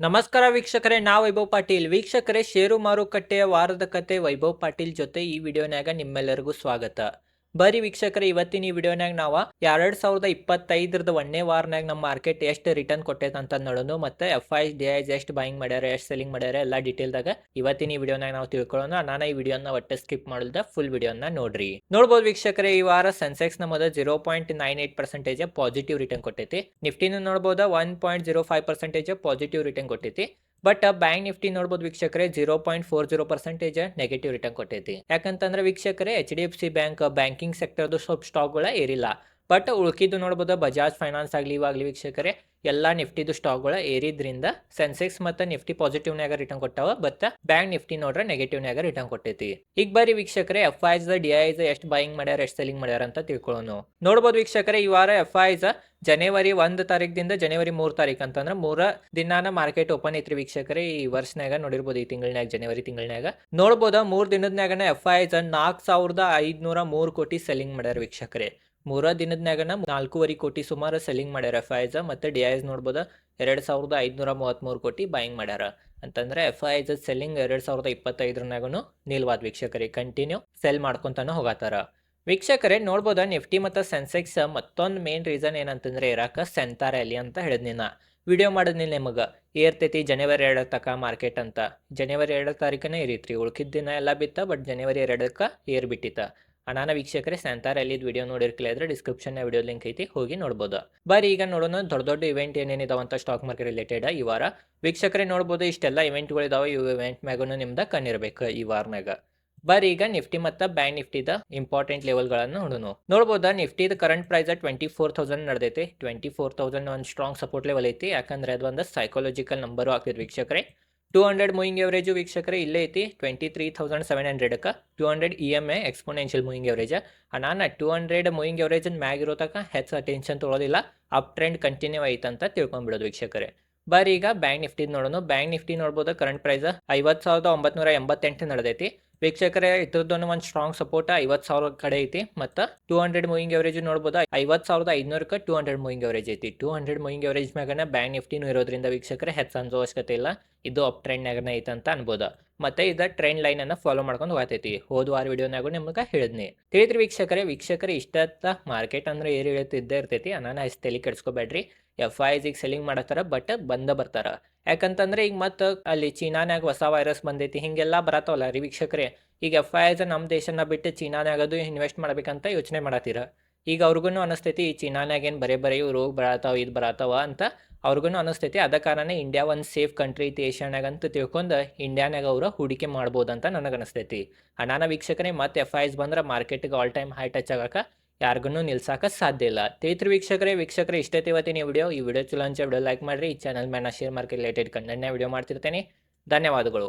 ನಮಸ್ಕಾರ ವೀಕ್ಷಕರೇ ನಾ ವೈಭವ್ ಪಾಟೀಲ್. ವೀಕ್ಷಕರೇ ಷೇರು ಮಾರುಕಟ್ಟೆಯ ವಾರದ ಕತೆ ವೈಭವ್ ಪಾಟೀಲ್ ಜೊತೆ ಈ ವಿಡಿಯೋನ್ಯಾಗ ನಿಮ್ಮೆಲ್ಲರಿಗೂ ಸ್ವಾಗತ. ಬರೀ ವೀಕ್ಷಕರೇ, ಇವತ್ತಿನ ಈ ವಿಡಿಯೋನಾಗ ನಾವು ಎರಡ್ ಸಾವಿರದ ಇಪ್ಪತ್ತೈದರದ ಒಂದೇ ವಾರನಾಗ ನಮ್ಮ ಮಾರ್ಕೆಟ್ ಎಷ್ಟು ರಿಟರ್ನ್ ಕೊಟ್ಟೈತೆ ಅಂತ ನೋಡೋಣ. ಮತ್ತೆ ಎಫ್ ಐ ಡಿ ಐಸ್ ಎಷ್ಟು ಬೈಂಗ್ ಮಾಡ್ಯಾರ, ಎಷ್ಟು ಸೆಲ್ಲಿಂಗ್ ಮಾಡ್ಯಾರ ಎಲ್ಲ ಡೀಟೇಲ್ದಾಗ ಇವತ್ತಿನ ಈ ವಿಡಿಯೋನಾಗ ನಾವು ತಿಳ್ಕೊಳ್ಳೋಣ ನಾನು ಈ ವಿಡಿಯೋನ ಒಟ್ಟೆ ಸ್ಕಿಪ್ ಮಾಡಿದ ಫುಲ್ ವಿಡಿಯೋನ ನೋಡ್ರಿ. ನೋಡ್ಬೋದು ವೀಕ್ಷಕರೇ, ಈ ವಾರ Sensex ನಮ್ಮದ zero point nine eight percentage positive return ಕೊಟ್ಟೈತಿ. ನಿಫ್ಟಿನ ನೋಡ್ಬೋದು one point zero five percentage positive return ಕೊಟ್ಟೈತಿ. ಬಟ್ ಬ್ಯಾಂಕ್ ನಿಫ್ಟಿ ನೋಡ್ಬೋದು ವೀಕ್ಷಕರೇ zero point four zero percentage negative return ಕೊಟ್ಟೈತಿ ಯಾಕಂತಂದ್ರೆ ವೀಕ್ಷಕರೇ H D F C bank banking ಸೆಕ್ಟರ್ದು ಸ್ವಲ್ಪ ಸ್ಟಾಕ್ಗಳ ಏರಿಲ್ಲ. ಬಟ್ ಉಳ್ಕಿದ್ದು ನೋಡ್ಬೋದು ಬಜಾಜ್ ಫೈನಾನ್ಸ್ ಆಗಲಿ, ಇವಾಗಲಿ ವೀಕ್ಷಕರೇ, ಎಲ್ಲ ನಿಫ್ಟಿದು ಸ್ಟಾಕ್ಗಳು ಏರಿದ್ರಿಂದ ಸೆನ್ಸೆಕ್ಸ್ ಮತ್ತು ನಿಫ್ಟಿ ಪಾಸಿಟಿವ್ನಾಗ ರಿಟರ್ನ್ ಕೊಟ್ಟಾವ ಬಟ್ ಬ್ಯಾಂಕ್ ನಿಫ್ಟಿ ನೋಡ್ರೆ ನೆಗೆಟಿವ್ನಾಗ ರಿಟರ್ನ್ ಕೊಟ್ಟೈತಿ. ಈಗ ಬಾರಿ ವೀಕ್ಷಕರೇ ಎಫ್ ಐಸ್ ಡಿ ಐಸ್ ಎಷ್ಟು ಬೈಯಿಂಗ್ ಮಾಡ್ಯಾರ, ಎಷ್ಟು ಸೆಲ್ಲಿಂಗ್ ಮಾಡ್ಯಾರ ಅಂತ ತಿಳ್ಕೊಳ್ಳೋಣ ನೋಡ್ಬೋದು ವೀಕ್ಷಕರೇ, ಈ ವಾರ ಎಫ್ ಐಸ್ ಜನವರಿ ಒಂದು ತಾರೀಕಿಂದ ಜನವರಿ ಮೂರು ತಾರೀಕು ಅಂತಂದ್ರೆ ಮೂರ ದಿನಾನ ಮಾರ್ಕೆಟ್ ಓಪನ್ ಐತ್ರಿ ವೀಕ್ಷಕರೇ, ಈ ವರ್ಷನಾಗ ನೋಡಿರ್ಬೋದು, ಈ ತಿಂಗಳನ್ಯಾಗ ಜನವರಿ ತಿಂಗಳನ್ಯಾಗ. ನೋಡ್ಬೋದ, ಮೂರ್ ದಿನದ್ನ್ಯಾಗನ ಎಫ್ ಐ ನಾಲ್ಕು ಸಾವಿರದ ಐದ್ನೂರ ಮೂರು ಕೋಟಿ ಸೆಲ್ಲಿಂಗ್ ಮಾಡ್ಯಾರ ವೀಕ್ಷಕರೇ. ಮೂರ ದಿನದ್ನ್ಯಾಗನ ನಾಲ್ಕೂವರೆ ಕೋಟಿ ಸುಮಾರು ಸೆಲ್ಲಿಂಗ್ ಮಾಡ್ಯಾರ ಎಫ್ ಐಸ್ ಮತ್ತೆ ಡಿ ಐಸ್ ನೋಡ್ಬೋದು, ಎರಡು ಸಾವಿರದ ಐದುನೂರ ಮೂವತ್ತ್ಮೂರು ಕೋಟಿ ಬೈಯಿಂಗ್ ಮಾಡ್ಯಾರ. ಅಂತಂದ್ರೆ ಎಫ್ ಐಸ್ ಸೆಲ್ಲಿಂಗ್ ಎರಡು ಸಾವಿರದ ಇಪ್ಪತ್ತೈದರನಾಗೂ ನಿಲ್ವಾದ ವೀಕ್ಷಕರಿಗೆ ಕಂಟಿನ್ಯೂ ಸೆಲ್ ಮಾಡ್ಕೊಂತಾನು ಹೋಗತ್ತಾರ ವೀಕ್ಷಕರೇ, ನೋಡ್ಬೋದ ನಿಫ್ಟಿ ಮತ್ತು ಸೆನ್ಸೆಕ್ಸ್ ಮತ್ತೊಂದು ಮೇನ್ ರೀಸನ್ ಏನಂತಂದ್ರೆ ಇರಾಕ ಸೆಂತಾರ ಅಲ್ಲಿ ಅಂತ ಹೇಳಿದ್ನಿನ ವಿಡಿಯೋ ಮಾಡಿದ್ನಿ ನಿಮಗೆ. ಏರ್ತೈತಿ ಜನವರಿ ಎರಡರ ತಕ ಮಾರ್ಕೆಟ್ ಅಂತ. ಜನವರಿ ಎರಡರ ತಾರೀಕನೇ ಏರಿತ್ರಿ ಉಳ್ಕಿದ ದಿನ ಎಲ್ಲ ಬಿತ್ತ ಬಟ್ ಜನವರಿ ಎರಡಕ್ಕೆ ಏರ್ ಬಿಟ್ಟಿತ್ತ. ಅನಾನ ವೀಕ್ಷಕರೇ ಸ್ಯಾಂತಾರ್ ರ್ಯಾಲಿದ್ ವಿಡಿಯೋ ನೋಡಿರ್ಕಿಲ್ಲ ಇದ್ರೆ ಡಿಸ್ಕ್ರಿಪ್ಷನ್ ವಿಡಿಯೋ ಲಿಂಕ್ ಐತಿ, ಹೋಗಿ ನೋಡ್ಬೋದು. ಬರೀ ಈಗ ನೋಡೋಣ, ದೊಡ್ಡ ದೊಡ್ಡ ಇವೆಂಟ್ ಏನೇನಿದಾವಂತ ಸ್ಟಾಕ್ ಮಾರ್ಕೆಟ್ ರಿಲೇಟೆಡ್ ಈ ವಾರ. ವೀಕ್ಷಕರೇ, ನೋಡ್ಬೋದು ಇಷ್ಟೆಲ್ಲ ಇವೆಂಟ್ಗಳಿದಾವೆ ಇವು ಇವೆಂಟ್ ಮ್ಯಾಗೂ ನಿಮ್ದು ಕಣ್ಣಿರ್ಬೇಕು ಈ ವಾರನಾಗ ಬರೀ ಈಗ ನಿಫ್ಟಿ ಮತ್ತು ಬ್ಯಾಂಕ್ ನಿಫ್ಟಿದ ಇಂಪಾರ್ಟೆಂಟ್ ಲೆವೆಲ್ಗಳನ್ನು ನೋಡೋಣ. ನೋಡ್ಬೋದಾ, ನಿಫ್ಟಿದ current price twenty four thousand ನಡೆದೈತಿ. Twenty four thousand ಒಂದು ಸ್ಟ್ರಾಂಗ್ ಸಪೋರ್ಟ್ ಲೆವೆಲ್ ಐತಿ. ಯಾಕಂದ್ರೆ ಅದು ಒಂದು ಸೈಕಾಲಜಿಕಲ್ ನಂಬರು ಆಗ್ತಿದೆ ವೀಕ್ಷಕರೇ. ಟೂ ಹಂಡ್ರೆಡ್ ಮೂವಿಂಗ್ ಎವರೇಜು ವೀಕ್ಷಕರೇ, ಇಲ್ಲೇ ಐತಿ. Twenty three thousand seven ಹಂಡ್ರೆಡ್ಗೆ two hundred E M A exponential moving average ನಾನು ಟೂ ಹಂಡ್ರೆಡ್ ಮೂವಿಂಗ್ ಎವರೇಜ್ ಮ್ಯಾಗ್ ಇರೋ ತನಕ ಹೆಚ್ಚು ಅಟೆನ್ಷನ್ ತೊಗೊಳೋದಿಲ್ಲ. ಅಪ್ ಟ್ರೆಂಡ್ ಕಂಟಿನ್ಯೂ ಐತೆ ಅಂತ ತಿಳ್ಕೊಂಡ್ಬಿಡೋದು ವೀಕ್ಷಕರೇ. ಬರೀ ಈಗ ಬ್ಯಾಂಕ್ ನಿಫ್ಟಿ ನೋಡೋಣ ಬ್ಯಾಂಕ್ ನಿಫ್ಟಿ ನೋಡ್ಬೋದು ಕರೆಂಟ್ ಪ್ರೈಸ್ ಐವತ್ತು ಸಾವಿರದ ಒಂಬತ್ನೂರ ಎಂಬತ್ತೆಂಟು ನಡೆದೈತಿ. ವೀಕ್ಷಕರೇ ಇದ್ರದ್ದು ಒಂದು ಸ್ಟ್ರಾಂಗ್ ಸಪೋರ್ಟ್ ಐವತ್ತು ಸಾವಿರ ಕಡೆ ಐತಿ. ಮತ್ತು ಟೂ ಹಂಡ್ರೆಡ್ ಮೂವಿಂಗ್ ಅವರೇಜ್ ನೋಡ್ಬೋದು ಐವತ್ ಸಾವಿರದ ಐನೂರಕ್ಕೆ ಟೂ ಹಂಡ್ರೆಡ್ ಮೂವಿಂಗ್ ಅವರೇಜ್ ಐತಿ. ಟೂ ಹಂಡ್ರೆಡ್ ಮೂವಿಂಗ್ ಅವರೇಜ್ ಮ್ಯಾಗನ ಬ್ಯಾಂಕ್ ನಿಫ್ಟಿನೂ ಇರೋದ್ರಿಂದ ವೀಕ್ಷಕರೇ, ಹೆಚ್ಚು ಅನ್ಸೋ ಅವಶ್ಯಕತೆ ಇಲ್ಲ. ಇದು ಅಪ್ ಟ್ರೆಂಡ್ನಾಗನ ಐತೆ ಅಂತ ಅನ್ಬೋದು. ಮತ್ತೆ ಇದ ಟ್ರೆಂಡ್ ಲೈನ್ ಅನ್ನ ಫಾಲೋ ಮಾಡ್ಕೊಂಡು ಹೋಗ್ತೈತಿ. ಹೋದ ವಾರ ವಿಡಿಯೋನಾಗೂ ನಿಮ್ಗೆ ಹೇಳಿದ್ನಿ. ತಿಳಿದ್ರಿ ವೀಕ್ಷಕರೇ ವೀಕ್ಷಕರೇ ಇಷ್ಟ ಮಾರ್ಕೆಟ್ ಅಂದ್ರೆ ಏರಿ ಇದ್ದೇ ಇರ್ತೈತಿ. ಅನಾನ ತಲೆ ಕೆಡ್ಸ್ಕೊಬೇಡ್ರಿ. ಎಫ್ ಐ ಈಗ ಸೆಲ್ಲಿಂಗ್ ಮಾಡತ್ತಾರ ಬಟ್ ಬಂದ ಬರ್ತಾರ. ಯಾಕಂತಂದ್ರೆ ಈಗ ಮತ್ತೆ ಅಲ್ಲಿ ಚೀನಾನ್ಯಾಗ ಹೊಸ ವೈರಸ್ ಬಂದೈತಿ. ಹಿಂಗೆಲ್ಲ ಬರತ್ತವಲ್ಲ ರೀ ವೀಕ್ಷಕರೇ. ಈಗ ಎಫ್ ಐ ಎಸ್ ನಮ್ಮ ದೇಶನ ಬಿಟ್ಟು ಚೀನಾನ್ಯಾಗದು ಇನ್ವೆಸ್ಟ್ ಮಾಡ್ಬೇಕಂತ ಯೋಚನೆ ಮಾಡತ್ತೀರ. ಈಗ ಅವ್ರಿಗೂ ಅನಿಸ್ತೈತಿ, ಈ ಚೀನಾನ್ಯಾಗ ಏನು ಬರೇ ಬರೇ ರೋಗ ಬರತ್ತಾವ ಇದು ಬರತ್ತಾವ ಅಂತ ಅವ್ರಿಗೂ ಅನಿಸ್ತೈತಿ ಅದ ಕಾರಣ ಇಂಡಿಯಾ ಒಂದು ಸೇಫ್ ಕಂಟ್ರಿ ಐತಿ ಏಷ್ಯಾನಾಗ ಅಂತ ತಿಳ್ಕೊಂಡು ಇಂಡಿಯಾನಾಗ ಅವರು ಹೂಡಿಕೆ ಮಾಡ್ಬೋದು ಅಂತ ನನಗೆ ಅನಿಸ್ತೈತಿ ಅನಾನ ವೀಕ್ಷಕರೇ, ಮತ್ತೆ ಎಫ್ ಐಸ್ ಬಂದ್ರೆ ಮಾರ್ಕೆಟ್ಗೆ ಆಲ್ ಟೈಮ್ ಹೈ ಟಚ್ ಆಗಕ್ಕೆ ಯಾರಿಗೂ ನಿಲ್ಸಕ್ಕೆ ಸಾಧ್ಯ ಇಲ್ಲ. ತೇತ್ರ ವೀಕ್ಷಕರೇ ವೀಕ್ಷಕರೇ ಇಷ್ಟೈತಿ ಇವತ್ತಿನ ವಿಡಿಯೋ ಈ ವಿಡಿಯೋ ಚಲೋ ವಿಡಿಯೋ ಲೈಕ್ ಮಾಡಿರಿ. ಈ ಚಾನಲ್ ಮೇಲೆ ಶೇರ್ ಮಾರ್ಕೆಟ್ ರಿಲೇಟೆಡ್ ಕಂಟೆಂಟ್ನ ವಿಡಿಯೋ ಮಾಡ್ತಿರ್ತೇನೆ. ಧನ್ಯವಾದಗಳು.